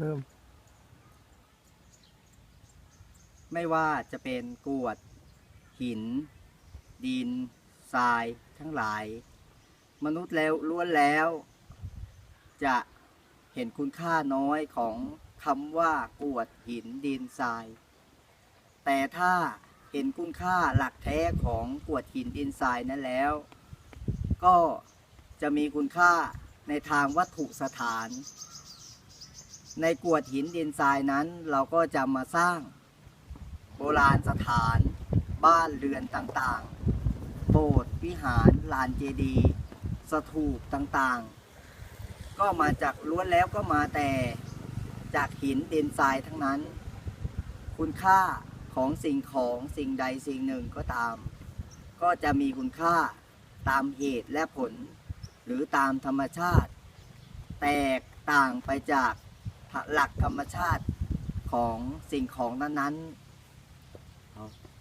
เริ่ม ไม่ว่าจะเป็นกรวด หิน ดินทรายทั้งหลาย มนุษย์แล้วล้วนแล้ว จะเห็นคุณค่าน้อยของคำว่ากรวดหินดินทราย แต่ถ้าเห็นคุณค่าหลักแท้ของกรวดหินดินทรายนั้นแล้ว ก็จะมีคุณค่าในทางวัตถุสถาน ในกวดหินดินทรายนั้นเราก็จะมาสร้างโบราณสถานบ้านเรือนต่างๆ โบสถ์วิหารลานเจดีย์สถูปต่างๆ ก็มาจากล้วนแล้วก็มาแต่จากหินดินทรายทั้งนั้น คุณค่าของสิ่งของสิ่งใดสิ่งหนึ่งก็ตาม ก็จะมีคุณค่าตามเหตุและผล หรือตามธรรมชาติ แตกต่างไปจาก หลักธรรมชาติของสิ่งของนั้นๆ